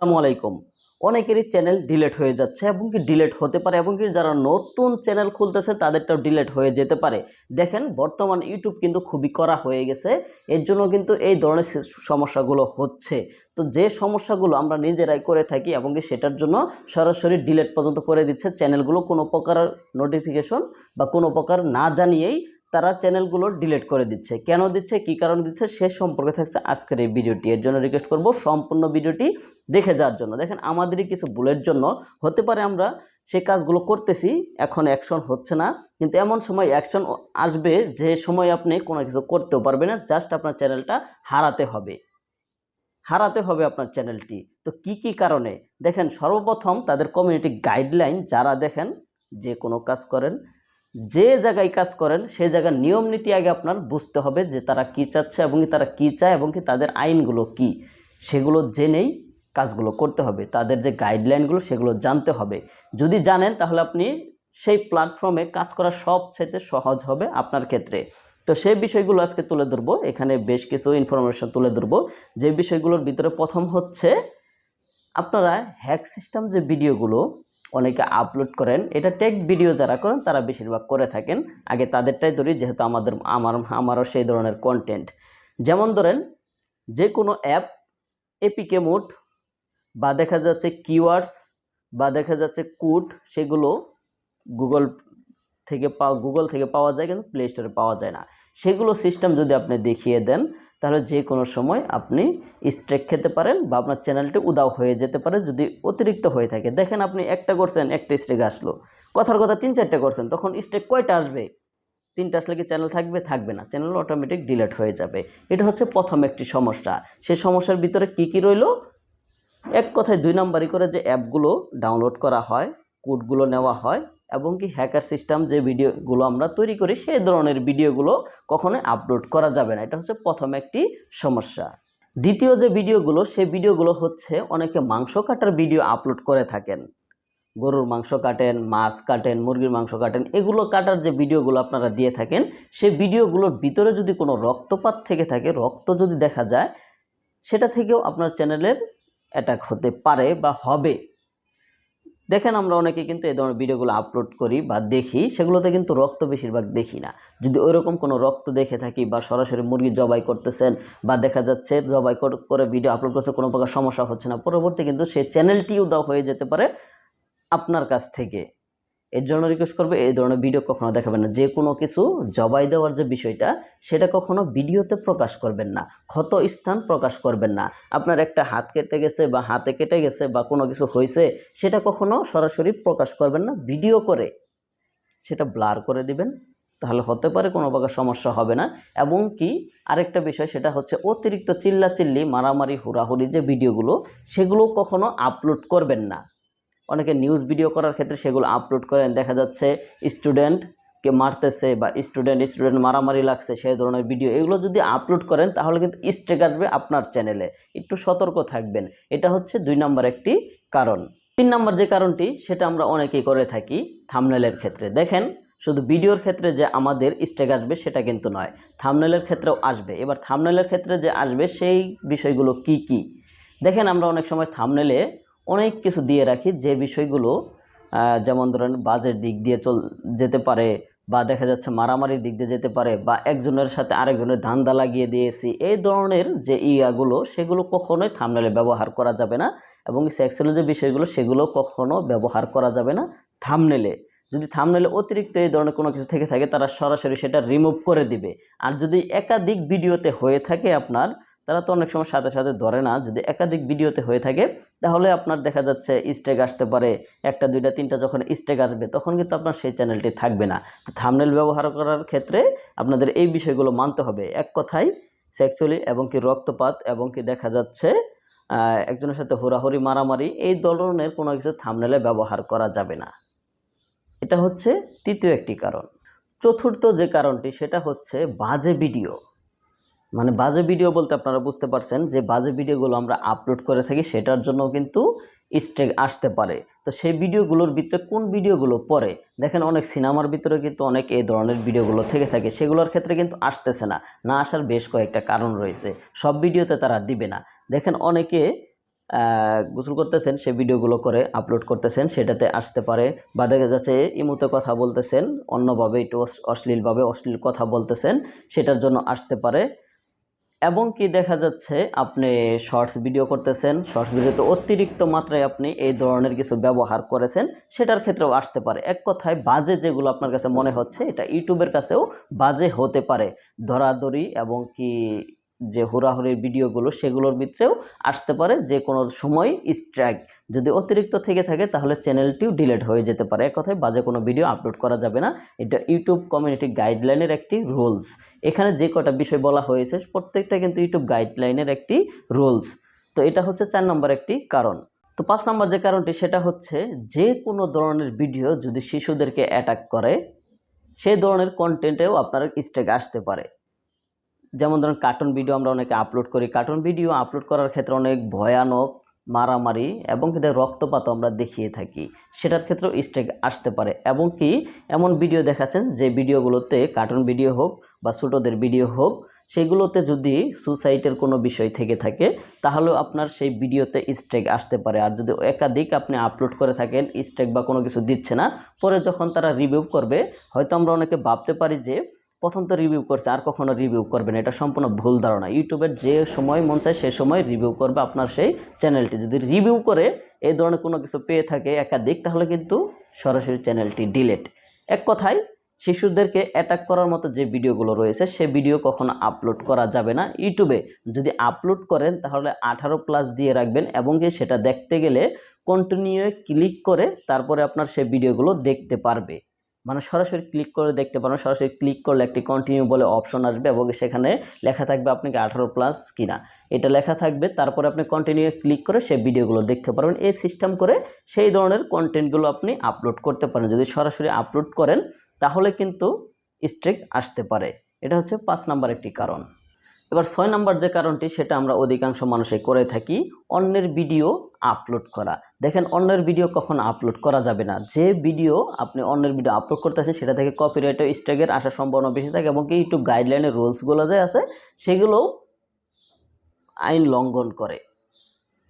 আসসালামু আলাইকুম। অনেকেরই চ্যানেল ডিলেট হয়ে যাচ্ছে এবং কি ডিলেট হতে পারে এবং কি যারা নতুন চ্যানেল খুলতেছে তাদেরটাও ডিলেট হয়ে যেতে পারে। দেখেন, বর্তমান ইউটিউব কিন্তু খুবই করা হয়ে গেছে। এর জন্য কিন্তু এই ধরনের সমস্যাগুলো হচ্ছে। তো যে সমস্যাগুলো আমরা নিজেরাই করে থাকি এবং কি সেটার জন্য সরাসরি ডিলেট পর্যন্ত করে দিচ্ছে চ্যানেলগুলো কোনো প্রকার নোটিফিকেশন বা কোনো প্রকার না জানিয়েই তারা চ্যানেলগুলো ডিলিট করে দিচ্ছে। কেন দিচ্ছে? কি কারণ দিচ্ছে? সে সম্পর্কে থাকছে আজকের এই ভিডিওটি। এর জন্য রিকোয়েস্ট করব সম্পূর্ণ ভিডিওটি দেখে যাওয়ার জন্য। দেখেন, আমাদেরই কিছু ভুলের জন্য হতে পারে আমরা সেই কাজগুলো করতেছি, এখন অ্যাকশন হচ্ছে না। কিন্তু এমন সময় অ্যাকশন আসবে যে সময় আপনি কোনো কিছু করতেও পারবেন না জাস্ট আপনার চ্যানেলটা হারাতে হবে। হারাতে হবে আপনার চ্যানেলটি। তো কি কি কারণে? দেখেন, সর্বপ্রথম তাদের কমিউনিটি গাইডলাইন যারা দেখেন, যে কোনো কাজ করেন যে জায়গায় কাজ করেন সেই জায়গার নিয়ম নীতি আগে আপনার বুঝতে হবে যে তারা কি চাচ্ছে এবং তারা কি চায় এবং কি তাদের আইনগুলো কি। সেগুলো জেনেই কাজগুলো করতে হবে। তাদের যে গাইডলাইনগুলো সেগুলো জানতে হবে। যদি জানেন, তাহলে আপনি সেই প্ল্যাটফর্মে কাজ করা সবচাইতে সহজ হবে আপনার ক্ষেত্রে। তো সেই বিষয়গুলো আজকে তুলে ধরবো। এখানে বেশ কিছু ইনফরমেশন তুলে ধরবো। যে বিষয়গুলোর ভিতরে প্রথম হচ্ছে, আপনারা হ্যাক সিস্টেম যে ভিডিওগুলো অনেকে আপলোড করেন। এটা টেক ভিডিও যারা করেন, তারা বেশিরভাগ করে থাকেন। আগে তাদেরটাই ধরি, যেহেতু আমাদের, আমার, আমারও সেই ধরনের কন্টেন্ট যেমন ধরেন যে কোনো অ্যাপ এপিকে মোড বা দেখা যাচ্ছে কিওয়ার্ডস বা দেখা যাচ্ছে কুড সেগুলো গুগল থেকে পাওয়া গুগল থেকে পাওয়া যায়, কিন্তু প্লে স্টোরে পাওয়া যায় না। সেগুলো সিস্টেম যদি আপনি দেখিয়ে দেন তাহলে যে কোনো সময় আপনি স্ট্রেক খেতে পারেন বা আপনার চ্যানেলটি উদাও হয়ে যেতে পারে যদি অতিরিক্ত হয়ে থাকে। দেখেন আপনি একটা করছেন, একটা স্ট্রেক আসলো। কথার কথা তিন চারটা করছেন, তখন স্ট্রেক কয়টা আসবে? তিনটা আসলে কি চ্যানেল থাকবে? থাকবে না। চ্যানেল অটোমেটিক ডিলেট হয়ে যাবে। এটা হচ্ছে প্রথম একটি সমস্যা। সেই সমস্যার ভিতরে কি কি রইল? এক কথায় দুই নাম্বারই করে যে অ্যাপগুলো ডাউনলোড করা হয় কোডগুলো নেওয়া হয় এবং কি হ্যাকার সিস্টেম যে ভিডিওগুলো আমরা তৈরি করি, সেই ধরনের ভিডিওগুলো কখনোই আপলোড করা যাবে না। এটা হচ্ছে প্রথম একটি সমস্যা। দ্বিতীয় যে ভিডিওগুলো সেই ভিডিওগুলো হচ্ছে অনেকে মাংস কাটার ভিডিও আপলোড করে থাকেন। গরুর মাংস কাটেন, মাছ কাটেন, মুরগির মাংস কাটেন, এগুলো কাটার যে ভিডিওগুলো আপনারা দিয়ে থাকেন, সেই ভিডিওগুলোর ভিতরে যদি কোনো রক্তপাত থেকে থাকে, রক্ত যদি দেখা যায়, সেটা থেকেও আপনার চ্যানেলের অ্যাটাক হতে পারে বা হবে। দেখেন আমরা অনেকে কিন্তু এই ধরনের ভিডিওগুলো আপলোড করি বা দেখি, সেগুলোতে কিন্তু রক্ত বেশিরভাগ দেখি না। যদি ওইরকম কোনো রক্ত দেখে থাকি বা সরাসরি মুরগি জবাই করতেছেন বা দেখা যাচ্ছে জবাই করে ভিডিও আপলোড করছে, কোনো প্রকার সমস্যা হচ্ছে না, পরবর্তী কিন্তু সেই চ্যানেলটিও দাও হয়ে যেতে পারে আপনার কাছ থেকে। এর জন্য রিকোয়েস্ট করবে, এই ধরনের ভিডিও কখনো দেখাবেন না। যে কোনো কিছু জবাই দেওয়ার যে বিষয়টা, সেটা কখনো ভিডিওতে প্রকাশ করবেন না, ক্ষত স্থান প্রকাশ করবেন না। আপনার একটা হাত কেটে গেছে বা হাতে কেটে গেছে বা কোনো কিছু হয়েছে, সেটা কখনো সরাসরি প্রকাশ করবেন না ভিডিও করে। সেটা ব্লার করে দিবেন, তাহলে হতে পারে কোনো প্রকার সমস্যা হবে না। এবং কি, আরেকটা বিষয়, সেটা হচ্ছে অতিরিক্ত চিল্লাচিল্লি, মারামারি, হুড়াহুড়ি যে ভিডিওগুলো সেগুলো কখনো আপলোড করবেন না। অনেকে নিউজ ভিডিও করার ক্ষেত্রে সেগুলো আপলোড করেন। দেখা যাচ্ছে স্টুডেন্টকে মারতেছে বা স্টুডেন্ট স্টুডেন্ট মারামারি লাগছে, সেই ধরনের ভিডিও এগুলো যদি আপলোড করেন, তাহলে কিন্তু স্ট্রেক আসবে আপনার চ্যানেলে একটু সতর্ক থাকবেন। এটা হচ্ছে দুই নম্বর একটি কারণ। তিন নম্বর যে কারণটি, সেটা আমরা অনেকেই করে থাকি থামনেলের ক্ষেত্রে। দেখেন, শুধু ভিডিওর ক্ষেত্রে যে আমাদের স্টেক আসবে, সেটা কিন্তু নয়। থামনেলের ক্ষেত্রেও আসবে। এবার থামনেলের ক্ষেত্রে যে আসবে, সেই বিষয়গুলো কি কি? দেখেন, আমরা অনেক সময় থামনেলে অনেক কিছু দিয়ে রাখি, যে বিষয়গুলো যেমন ধরেন বাজের দিক দিয়ে চল, যেতে পারে বা দেখা যাচ্ছে মারামারির দিক দিয়ে যেতে পারে বা একজনের সাথে আরেকজনের ধান্দা লাগিয়ে দিয়েছি, এই ধরনের যে ইয়াগুলো, সেগুলো কখনোই থামনেলে ব্যবহার করা যাবে না এবং সেক্সুয়াল যে বিষয়গুলো, সেগুলো কখনো ব্যবহার করা যাবে না থামনেলে যদি থামনেলে অতিরিক্ত এই ধরনের কোনো কিছু থেকে থাকে, তারা সরাসরি সেটা রিমুভ করে দিবে। আর যদি একাধিক ভিডিওতে হয়ে থাকে আপনার তারা তো অনেক সময় সাথে সাথে ধরে না। যদি একাধিক ভিডিওতে হয়ে থাকে, তাহলে আপনার দেখা যাচ্ছে স্টেক আসতে পারে। একটা, দুইটা, তিনটা যখন স্টেক আসবে, তখন কিন্তু আপনার সেই চ্যানেলটি থাকবে না। তো থামনেল ব্যবহার করার ক্ষেত্রে আপনাদের এই বিষয়গুলো মানতে হবে। এক কথায় সেক্সুয়ালি এবং কি রক্তপাত এবং কি দেখা যাচ্ছে একজনের সাথে হোরাহরি মারামারি, এই ধরনের কোনো কিছু থামনেলে ব্যবহার করা যাবে না। এটা হচ্ছে তৃতীয় একটি কারণ। চতুর্থ যে কারণটি, সেটা হচ্ছে বাজে ভিডিও। মানে বাজে ভিডিও বলতে আপনারা বুঝতে পারছেন যে বাজে ভিডিওগুলো আমরা আপলোড করে থাকি, সেটার জন্য কিন্তু স্ট্রেক আসতে পারে। তো সেই ভিডিওগুলোর ভিতরে কোন ভিডিওগুলো পরে দেখেন অনেক সিনেমার ভিতরে কিন্তু অনেক এই ধরনের ভিডিওগুলো থেকে থাকে, সেগুলোর ক্ষেত্রে কিন্তু আসতেছে না। না আসার বেশ কয়েকটা কারণ রয়েছে, সব ভিডিওতে তারা দিবে না। দেখেন অনেকে গোসল করতেছেন, সে ভিডিওগুলো করে আপলোড করতেছেন, সেটাতে আসতে পারে। বা দেখা যাচ্ছে ইমুতে কথা বলতেছেন, অন্যভাবে একটু অশ্লীলভাবে অশ্লীল কথা বলতেছেন, সেটার জন্য আসতে পারে। এবং কি দেখা যাচ্ছে, আপনি শর্টস ভিডিও করতেছেন, শর্টস ভিডিওতে অতিরিক্ত মাত্রায় আপনি এই ধরনের কিছু ব্যবহার করেছেন, সেটার ক্ষেত্রেও আসতে পারে। এক কথায় বাজে যেগুলো আপনার কাছে মনে হচ্ছে, এটা ইউটিউবের কাছেও বাজে হতে পারে। ধরাধরি এবং কি যে হুড়াহুড়ির ভিডিওগুলো সেগুলোর ভিতরেও আসতে পারে যে কোনো সময় স্ট্রাইক যদি অতিরিক্ত থেকে থাকে তাহলে চ্যানেলটিও ডিলেট হয়ে যেতে পারে। এক কথায় বাজে কোনো ভিডিও আপলোড করা যাবে না। এটা ইউটিউব কমিউনিটি গাইডলাইনের একটি রুলস এখানে যে কটা বিষয় বলা হয়েছে প্রত্যেকটা কিন্তু ইউটিউব গাইডলাইনের একটি রুলস তো এটা হচ্ছে চার নম্বর একটি কারণ। তো পাঁচ নম্বর যে কারণটি সেটা হচ্ছে যে কোনো ধরনের ভিডিও যদি শিশুদেরকে অ্যাটাক করে, সেই ধরনের কন্টেন্টেও আপনার স্ট্রাইক আসতে পারে। যেমন ধরুন কার্টুন ভিডিও আমরা অনেকে আপলোড করি। কার্টুন ভিডিও আপলোড করার ক্ষেত্রে অনেক ভয়ানক মারামারি এবং কিন্তু রক্তপাতও আমরা দেখিয়ে থাকি। সেটার ক্ষেত্রেও স্ট্রাইক আসতে পারে। এবং কি, এমন ভিডিও দেখাচ্ছেন যে ভিডিওগুলোতে কার্টুন ভিডিও হোক বা ছোটোদের ভিডিও হোক, সেগুলোতে যদি সুসাইডের কোনো বিষয় থেকে থাকে, তাহলেও আপনার সেই ভিডিওতে স্ট্রাইক আসতে পারে। আর যদি একাধিক আপনি আপলোড করে থাকেন স্ট্রাইক বা কোনো কিছু দিচ্ছে না, পরে যখন তারা রিভিউ করবে, হয়তো আমরা অনেকে ভাবতে পারি যে প্রথম তো রিভিউ করছে, আর কখনো রিভিউ করবে না। এটা সম্পূর্ণ ভুল ধারণা। ইউটিউবের যে সময় মন চায়, সে সময় রিভিউ করবে আপনার সেই চ্যানেলটি যদি রিভিউ করে, এই ধরনের কোনো কিছু পেয়ে থাকে একাধিক, তাহলে কিন্তু সরাসরি চ্যানেলটি ডিলেট এক কথায়, শিশুদেরকে অ্যাটাক করার মতো যে ভিডিওগুলো রয়েছে, সে ভিডিও কখনো আপলোড করা যাবে না। ইউটিউবে যদি আপলোড করেন, তাহলে আঠারো প্লাস দিয়ে রাখবেন, এবং কি সেটা দেখতে গেলে কন্টিনিউ ক্লিক করে তারপরে আপনার সেই ভিডিওগুলো দেখতে পারবে। মানে সরাসরি ক্লিক করে দেখতে পারেন সরাসরি ক্লিক করলে একটি কন্টিনিউ বলে অপশন আসবে এবং সেখানে লেখা থাকবে আপনাকে আঠারো প্লাস কিনা। এটা লেখা থাকবে, তারপরে আপনি কন্টিনিউ ক্লিক করে সেই ভিডিওগুলো দেখতে পারবেন। এই সিস্টেম করে সেই ধরনের কন্টেন্টগুলো আপনি আপলোড করতে পারেন। যদি সরাসরি আপলোড করেন, তাহলে কিন্তু স্ট্রিক আসতে পারে। এটা হচ্ছে পাঁচ নাম্বার একটি কারণ। এবার ছয় নাম্বার যে কারণটি, সেটা আমরা অধিকাংশ মানুষই করে থাকি। অন্যের ভিডিও আপলোড করা। দেখেন, অন্যের ভিডিও কখন আপলোড করা যাবে না। যে ভিডিও আপনি অন্যের ভিডিও আপলোড করতেছেন, সেটা থেকে কপিরাইট স্ট্রাইকের আসার সম্ভাবনা বেশি থাকে এবং কি ইউটিউব গাইডলাইনের রুলসগুলো যে আছে, সেগুলোও আইন লঙ্ঘন করে।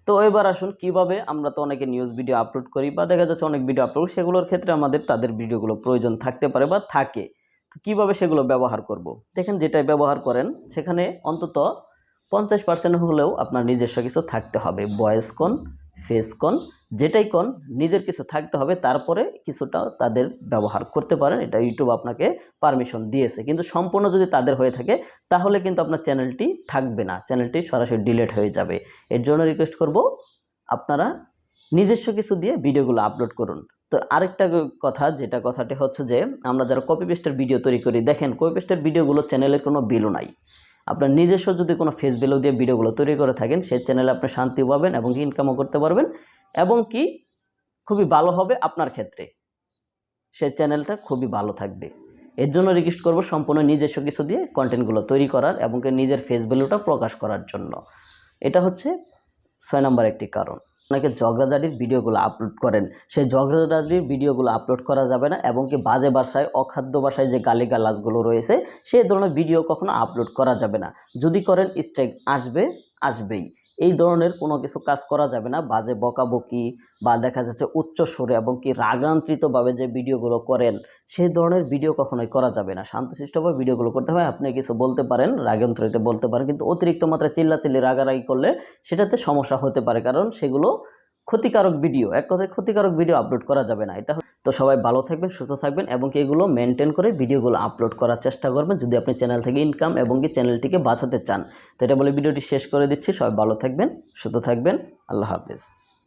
তো এবার আসুন, কীভাবে আমরা তো অনেকে নিউজ ভিডিও আপলোড করি বা দেখা যাচ্ছে অনেক ভিডিও আপলোড সেগুলোর ক্ষেত্রে আমাদের তাদের ভিডিওগুলো প্রয়োজন থাকতে পারে বা থাকে। তো কীভাবে সেগুলো ব্যবহার করব। দেখেন, যেটাই ব্যবহার করেন, সেখানে অন্তত পঞ্চাশ পার্সেন্ট হলেও আপনার নিজস্ব কিছু থাকতে হবে। ভয়েস কোন ফেস কোন যেটাই কোন নিজের কিছু থাকতে হবে, তারপরে কিছুটা তাদের ব্যবহার করতে পারেন। এটা ইউটিউব আপনাকে পারমিশন দিয়েছে। কিন্তু সম্পূর্ণ যদি তাদের হয়ে থাকে, তাহলে কিন্তু আপনার চ্যানেলটি থাকবে না। চ্যানেলটি সরাসরি ডিলেট হয়ে যাবে। এর জন্য রিকোয়েস্ট করব, আপনারা নিজস্ব কিছু দিয়ে ভিডিওগুলো আপলোড করুন। তো আরেকটা কথা, যেটা কথাটি হচ্ছে যে, আমরা যারা কপি পেস্টের ভিডিও তৈরি করি, দেখেন কপি পেস্টের ভিডিওগুলো চ্যানেলের কোনো বিলও নাই। আপনার নিজস্ব যদি কোনো ফেস ভ্যালু দিয়ে ভিডিওগুলো তৈরি করে থাকেন, সেই চ্যানেলে আপনি শান্তি পাবেন এবং ইনকামও করতে পারবেন এবং কি খুবই ভালো হবে আপনার ক্ষেত্রে। সেই চ্যানেলটা খুবই ভালো থাকবে। এর জন্য রিকোয়েস্ট করব সম্পূর্ণ নিজস্ব কিছু দিয়ে কন্টেন্টগুলো তৈরি করার এবং নিজের ফেস ভ্যালুটা প্রকাশ করার জন্য। এটা হচ্ছে ছয় নম্বর একটি কারণ। অনেকে ঝগড়াঝাটির ভিডিওগুলো আপলোড করেন। সেই ঝগড়াঝাটির ভিডিওগুলো আপলোড করা যাবে না, এবং কি বাজে ভাষায় অখাদ্য ভাষায় যে গালিগালাজগুলো রয়েছে, সেই ধরনের ভিডিও কখনো আপলোড করা যাবে না। যদি করেন স্ট্রাইক আসবে, আসবেই। এই ধরনের কোনো কিছু কাজ করা যাবে না। বাজে বকাবকি বা দেখা যাচ্ছে উচ্চ সুরে এবং কি রাগান্ত্রিতভাবে যে ভিডিওগুলো করেন, সেই ধরনের ভিডিও কখনোই করা যাবে না। শান্তশিষ্টভাবে ভিডিওগুলো করতে হয়, আপনি কিছু বলতে পারেন রাগান্ত্রিত বলতে পারেন, কিন্তু অতিরিক্ত মাত্রায় চিল্লাচিল্লি, রাগারাগি করলে সেটাতে সমস্যা হতে পারে, কারণ সেগুলো ক্ষতিকারক ভিডিও, এক কথায় ক্ষতিকারক ভিডিও আপলোড করা যাবে না। এটা তো সবাই ভালো থাকবেন, সুস্থ থাকবেন এবং এগুলো মেনটেন করে ভিডিওগুলো আপলোড করার চেষ্টা করবেন যদি আপনি চ্যানেল থেকে ইনকাম এবং কি চ্যানেলটিকে বাঁচাতে চান। তো এটা বলে ভিডিওটি শেষ করে দিচ্ছি। সবাই ভালো থাকবেন, সুস্থ থাকবেন। আল্লাহ হাফিজ।